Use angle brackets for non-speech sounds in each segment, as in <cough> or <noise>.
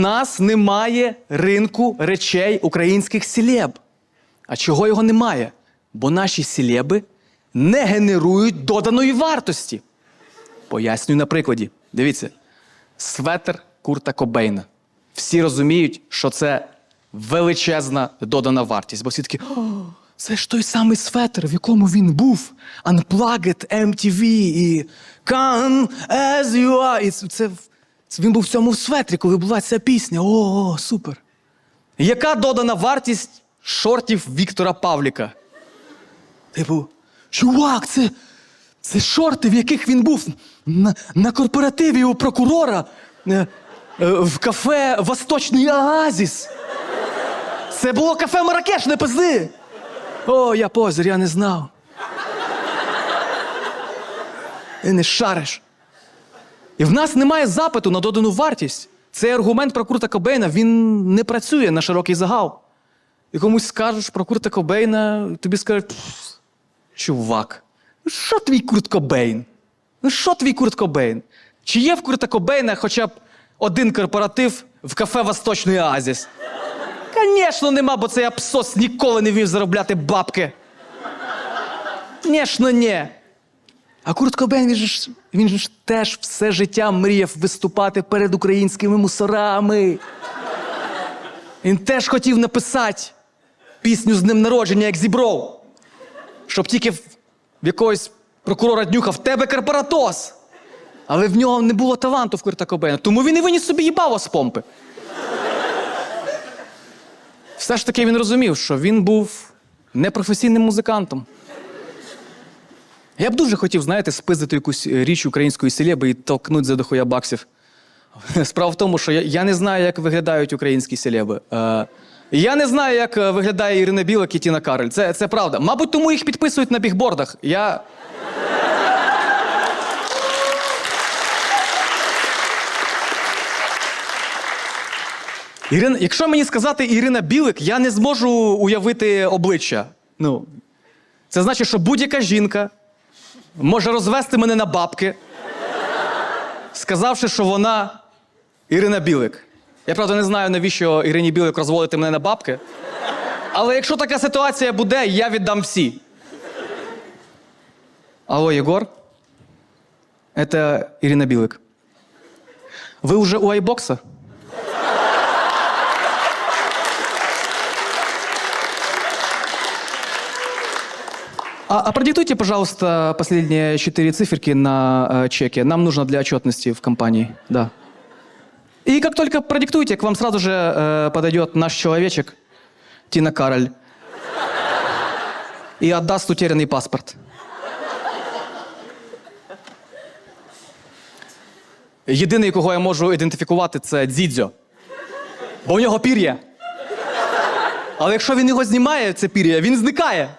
Нас немає ринку речей українських селеб. А чого його немає? Бо наші селеби не генерують доданої вартості. Пояснюю на прикладі. Дивіться, светр Курта Кобейна. Всі розуміють, що це величезна додана вартість. Бо всі такі, о, це ж той самий светр, в якому він був. Unplugged, MTV і Come as you are. І це він був в цьому светрі, коли була ця пісня. О, супер. Яка додана вартість шортів Віктора Павліка? Типу, чувак, це, це шорти, в яких він був на, на корпоративі у прокурора е, е, в кафе Восточний Оазіс. Це було кафе Маракеш, не пизди. О, я позір, я не знав. Ти не шариш. І в нас немає запиту на додану вартість. Цей аргумент про Курта Кобейна він не працює на широкий загал. І комусь скажеш про Курта Кобейна, тобі скажуть, чувак, що твій Курт Кобейн? Ну що твій Курт Кобейн? Чи є в Курта Кобейна хоча б один корпоратив в кафе Восточний Оазіс? Звісно, нема, бо цей абсос ніколи не вмів заробляти бабки. Звісно, ні. А Курт Кобейн, він ж, він ж теж все життя мріяв виступати перед українськими мусорами. Він теж хотів написати пісню з ним народження, як зібров. Щоб тільки в якогось прокурора днюха в тебе корпоратос. Але в нього не було таланту в Курта Кобейна, тому він і виніс собі їбало з помпи. Все ж таки він розумів, що він був непрофесійним музикантом. Я б дуже хотів, знаєте, спиздити якусь річ української селеби і толкнути за дохуя баксів. <laughs> Справа в тому, що я, я не знаю, як виглядають українські селеби. Е, я не знаю, як е, виглядає Ірина Білик і Тіна Кароль. Це, це правда. Мабуть, тому їх підписують на бігбордах. Я. Ірина, якщо мені сказати Ірина Білик, я не зможу уявити обличчя. Ну, це значить, що будь-яка жінка може розвести мене на бабки, сказавши, що вона Ірина Білик. Я правда не знаю, навіщо Ірині Білик розводити мене на бабки. Але якщо така ситуація буде, я віддам всі. Алло, Єгор? Это Ірина Білик. Ви уже у айбокса? А, а продиктуйте, пожалуйста, последние четыре циферки на э, чеке. Нам нужно для отчетности в компании. Да. И как только продиктуете, к вам сразу же э, подойдет наш человечек, Тина Кароль, и отдаст утерянный паспорт. Єдиний, кого я можу ідентифікувати, це Дзідзьо. Бо в нього пір'я. Але якщо він його знімає, це пір'я, він зникає.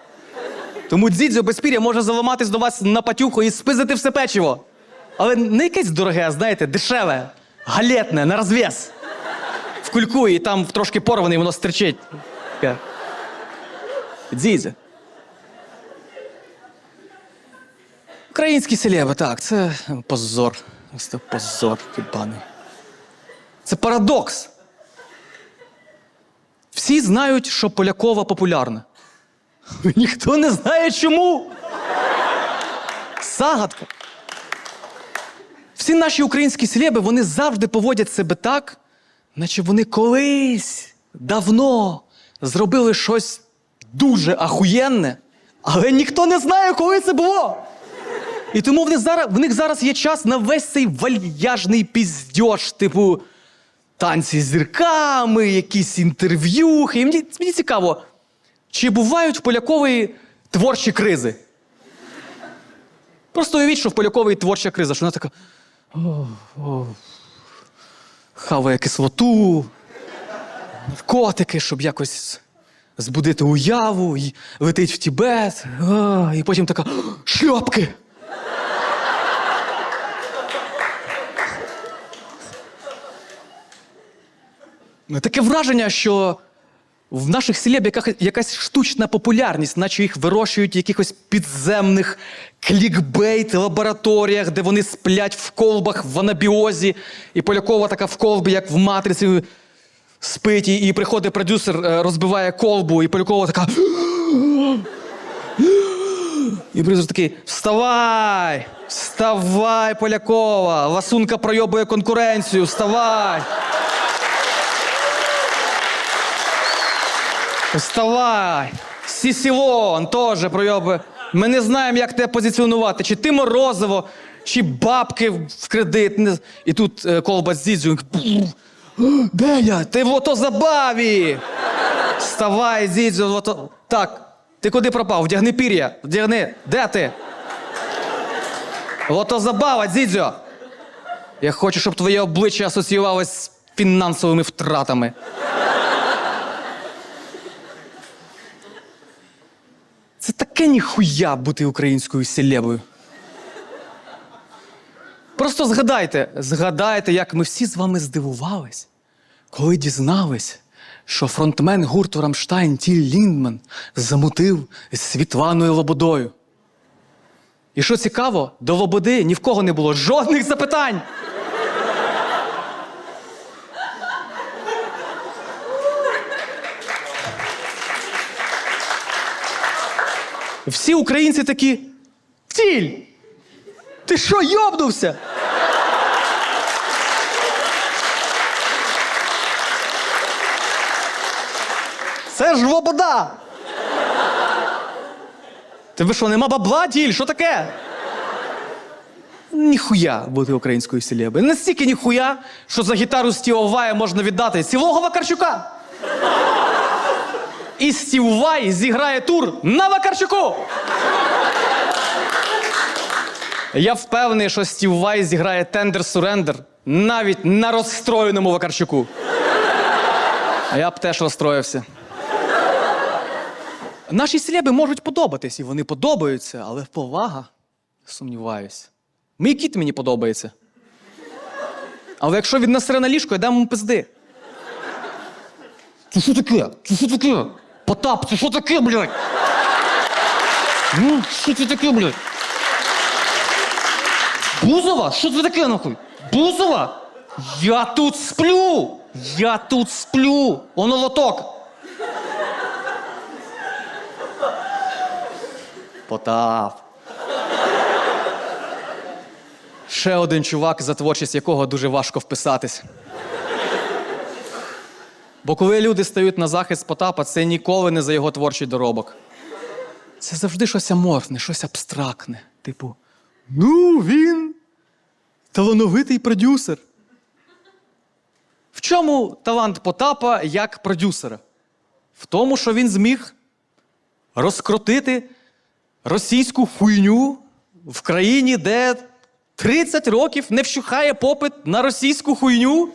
Тому дзідзьо без пір'я може заламатись до вас на патюху і спизити все печиво. Але не якесь дороге, а знаєте, дешеве, галетне, на розв'яз. В кульку і там трошки порваний, воно стерчить. Таке. Дзідзьо. Українські селеби, так, це позор. Це позор, єбаний. Це парадокс. Всі знають, що Полякова популярна. <laughs> Ніхто не знає чому. Загадка. Всі наші українські селеби, вони завжди поводять себе так, наче вони колись давно зробили щось дуже ахуєнне, але ніхто не знає, коли це було. І тому в них зараз, в них зараз є час на весь цей вальяжний піздьош, типу танці з зірками, якісь інтерв'юхи. Мені, мені цікаво, чи бувають в Полякової творчі кризи? Просто уявіть, що в Полякової творча криза, що вона така. О, хаває кислоту, наркотики, щоб якось збудити уяву, і летить в Тібет, а, і потім така «О, шльопки. Таке враження, що В наших селеб якась штучна популярність, наче їх вирощують в якихось підземних клікбейт лабораторіях, де вони сплять в колбах в анабіозі, і Полякова така в колбі, як в матриці, спить, і, приходить продюсер, е, розбиває колбу, і Полякова така. <gasps> І продюсер такий: вставай! Вставай, Полякова! Ласунка пройобує конкуренцію, вставай! Вставай! Сісілон теж пройоби. Ми не знаємо, як тебе позиціонувати. Чи ти морозиво, чи бабки в кредит. І тут е, колба з Зідзю. Де? Ти в ото забаві! Вставай, Зідзю, в ото. Так, ти куди пропав? Вдягни пір'я. Вдягни. Де ти? В ото забава, Зідзю. Я хочу, щоб твоє обличчя асоціювалось з фінансовими втратами. Це таке ніхуя бути українською селебою. Просто згадайте, згадайте, як ми всі з вами здивувались, коли дізнались, що фронтмен гурту Рамштайн Тіль Ліндман замутив з Світланою Лободою. І що цікаво, до Лободи ні в кого не було жодних запитань. Всі українці такі. Тіль! Ти що, йобнувся? Це ж лобода! Тебе що, нема бабла, тіль? Що таке? Ніхуя бути українською селебою. Настільки ніхуя, що за гітару Стіва можна віддати цілого Вакарчука. І Стів Вай зіграє тур на Вакарчуку. Я впевнений, що Стів Вай зіграє тендер сурендер навіть на розстроєному Вакарчуку. А я б теж розстроївся. Наші селеби можуть подобатись, і вони подобаються, але повага, сумніваюсь. Мій кіт мені подобається. Але якщо він насре на ліжко, я дам йому пизди. Це що таке? Це що таке? Потап, це що таке, блядь? Ну, що це таке, блядь? Бузова? Що це таке, нахуй? Бузова? Я тут сплю! Я тут сплю! Воно лоток. Потап. Ще один чувак, за творчість якого дуже важко вписатись. Бо коли люди стають на захист Потапа, це ніколи не за його творчий доробок. Це завжди щось аморфне, щось абстрактне. Типу, ну, він талановитий продюсер. В чому талант Потапа як продюсера? В тому, що він зміг розкрутити російську хуйню в країні, де 30 років не вщухає попит на російську хуйню.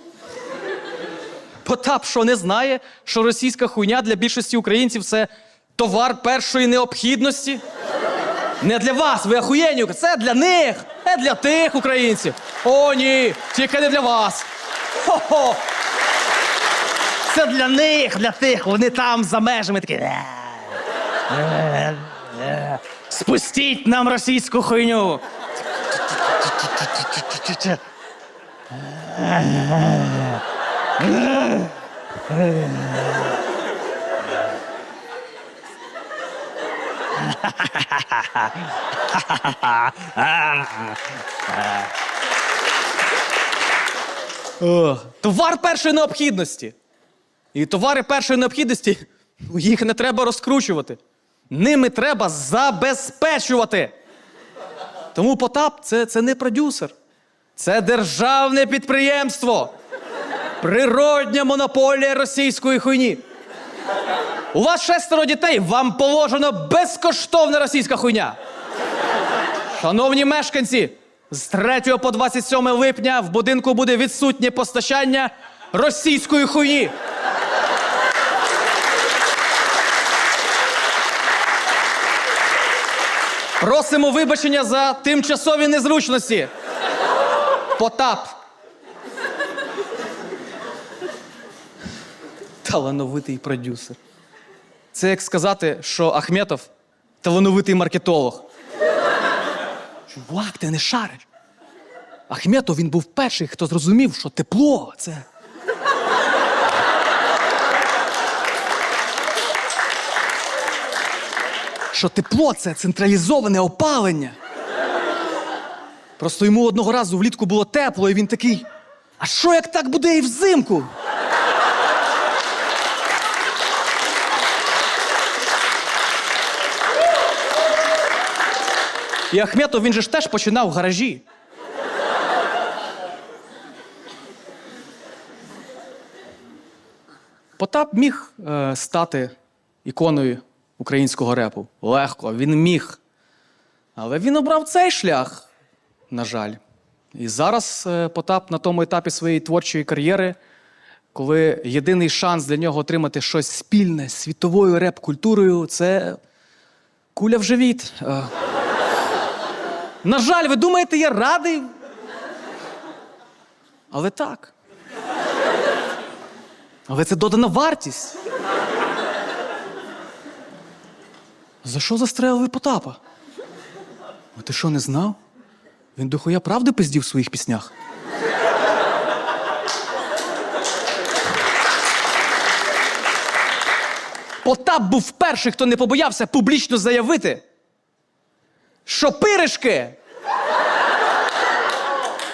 Потап, що не знає, що російська хуйня для більшості українців це товар першої необхідності. Не для вас, ви ахуєнні, це для них, не для тих українців. О, ні, тільки не для вас. Хо-хо. Це для них, для тих, вони там за межами такі. «Е, е, е, Спустіть нам російську хуйню. Товар першої необхідності. І товари першої необхідності їх не треба розкручувати. Ними треба забезпечувати. Тому Потап це, це не продюсер. Це державне підприємство. Природня монополія російської хуйні. У вас шестеро дітей, вам положено безкоштовна російська хуйня. Шановні мешканці, з 3 по 27 липня в будинку буде відсутнє постачання російської хуйні. Просимо вибачення за тимчасові незручності. Потап. Талановитий продюсер. Це як сказати, що Ахметов талановитий маркетолог. Чувак, ти не шариш. Ахметов він був перший, хто зрозумів, що тепло це. Що тепло це централізоване опалення. Просто йому одного разу влітку було тепло, і він такий. А що як так буде і взимку? І Ахметов він же ж теж починав в гаражі. Потап міг е, стати іконою українського репу. Легко, він міг. Але він обрав цей шлях, на жаль. І зараз е, Потап на тому етапі своєї творчої кар'єри, коли єдиний шанс для нього отримати щось спільне з світовою реп-культурою це куля в живіт. Е, На жаль, ви думаєте, я радий? Але так. Але це додана вартість. За що застрелили Потапа? А ти що, не знав? Він дохуя правди пиздів в своїх піснях. Потап був перший, хто не побоявся публічно заявити, що пиришки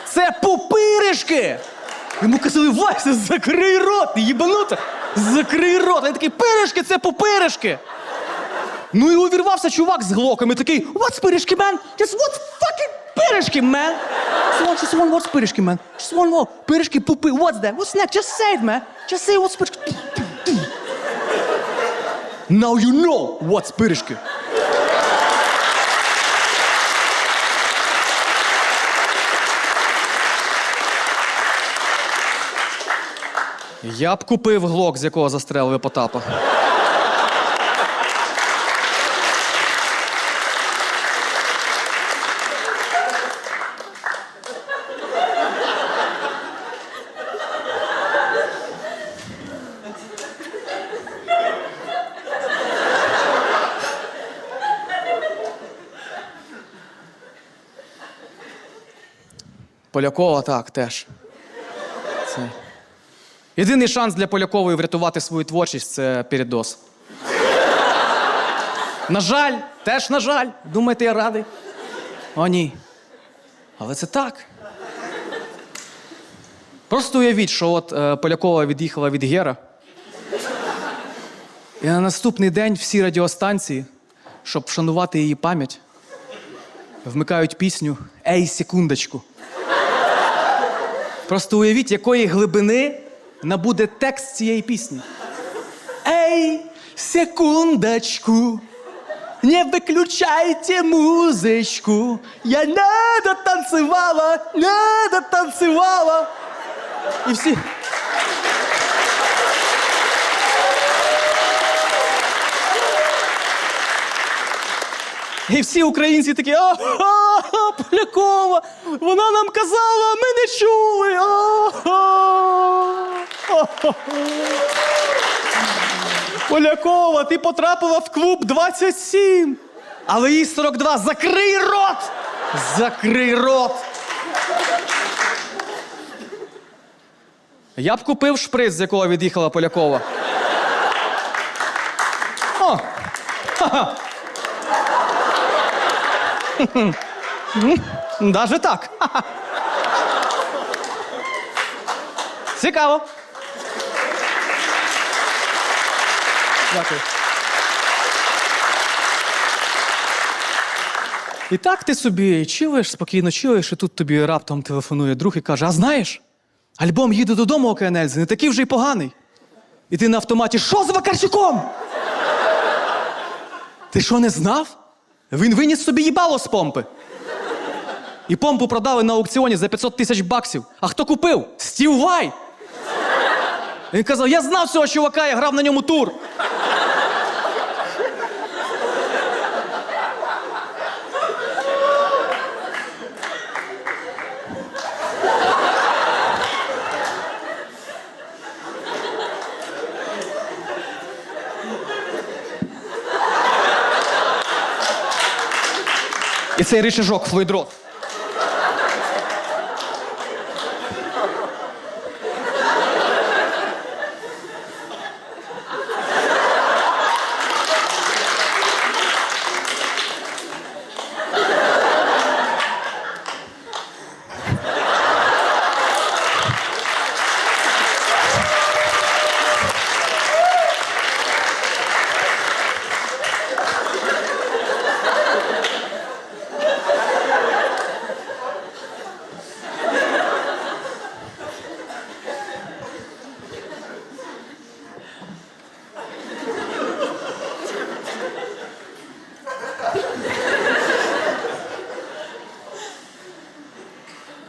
це пупиришки. Йому казали, Вася, закрий рот, ти їбанута! Закрий рот. Він такий, пиришки це пупиришки. Ну і увірвався чувак з глоком і такий, what's пиришки, man? Just what's fucking пиришки, man? Just one, just one, what's пиришки, man? Just one more. Пиришки, пупи, what's that? What's next? Just say it, man. Just say what's пиришки. Now you know what's пиришки. Я б купив глок, з якого застрелили Потапа. Полякова так теж. Єдиний шанс для Полякової врятувати свою творчість це передоз. На жаль, теж на жаль. Думаєте, я радий? О, ні. Але це так. Просто уявіть, що от е, Полякова від'їхала від Гера. І на наступний день всі радіостанції, щоб вшанувати її пам'ять, вмикають пісню Ей, секундочку. Просто уявіть, якої глибини набуде текст цієї пісні. Ей, секундочку, не виключайте музичку. Я не дотанцевала, не дотанцевала. І всі. І всі українці такі, а, а, Полякова, вона нам казала, ми не чули. А, а, <laughs> Полякова, ти потрапила в клуб 27. Але їй 42. Закрий рот! Закрий рот! Я б купив шприц, з якого від'їхала Полякова. О! <laughs> Ха-ха. Так. <laughs> Цікаво. Дякую. І так ти собі чилиш, спокійно чилиш, і тут тобі раптом телефонує друг і каже: А знаєш, альбом їде додому Океанельзи, не такий вже й поганий. І ти на автоматі, що з Вакарчуком? Ти що не знав? Він виніс собі їбало з помпи. І помпу продали на аукціоні за 500 тисяч баксів. А хто купив? Стів Вай. Він казав: я знав цього чувака, я грав на ньому тур. І цей рычажок в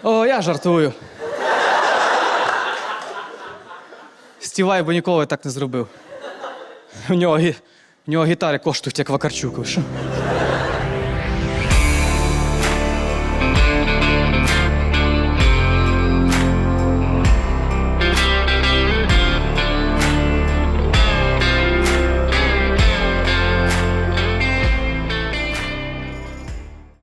О, я жартую. Стівай би ніколи так не зробив. У нього, у нього гітари коштують, як Вакарчук. що?